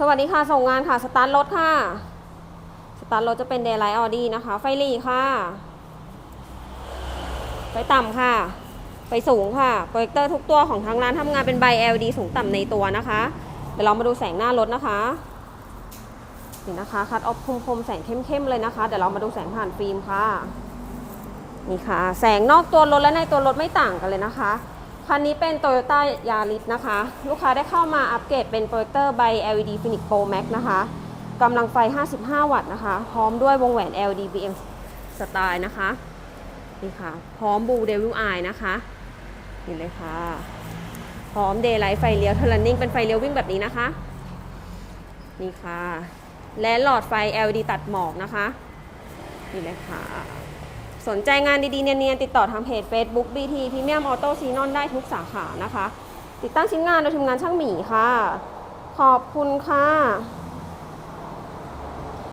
สวัสดีค่ะ ส่งงานค่ะ สตาร์ทรถค่ะ สตาร์ทรถจะเป็นเดย์ไลท์ออดี้นะคะ ไฟหลีค่ะ ไฟต่ำค่ะ ไฟสูงค่ะ โปรเจคเตอร์ทุกตัวของทางร้านทำงานเป็นใบ LED สูงต่ำในตัวนะคะ เดี๋ยวเรามาดูแสงหน้ารถนะคะ นี่นะคะ คัดออฟคมๆ แสงเข้มๆ เลยนะคะ เดี๋ยวเรามาดูแสงผ่านฟิล์มค่ะ นี่ค่ะ แสงนอกตัวรถและในตัวรถไม่ต่างกันเลยนะคะ คันนี้เป็น Toyota Yaris นะคะ ลูกค้าได้เข้ามาอัปเกรดเป็นโปรเจคเตอร์ใบ LED Phoenix Pro Max นะคะกำลังไฟ 55 วัตต์นะคะ พร้อมด้วยวงแหวน LED BM สไตล์นะคะ นี่ค่ะ พร้อม Blue Devil Eye นะคะนี่เลยค่ะ พร้อม Daylight ไฟเลี้ยว Turning เป็นไฟเลี้ยววิ่งแบบนี้นะคะ นี่ค่ะ และหลอดไฟ LED ตัดหมอกนะคะ นี่เลยค่ะ สนใจงานดีๆ เนียนๆ ติดต่อทางเพจ Facebook BT Premium Auto s e n o n ได้ทุกสาขานะคะ ติดตั้งชิ้นงานโดยทีมงานช่างหมีค่ะ ขอบคุณค่ะ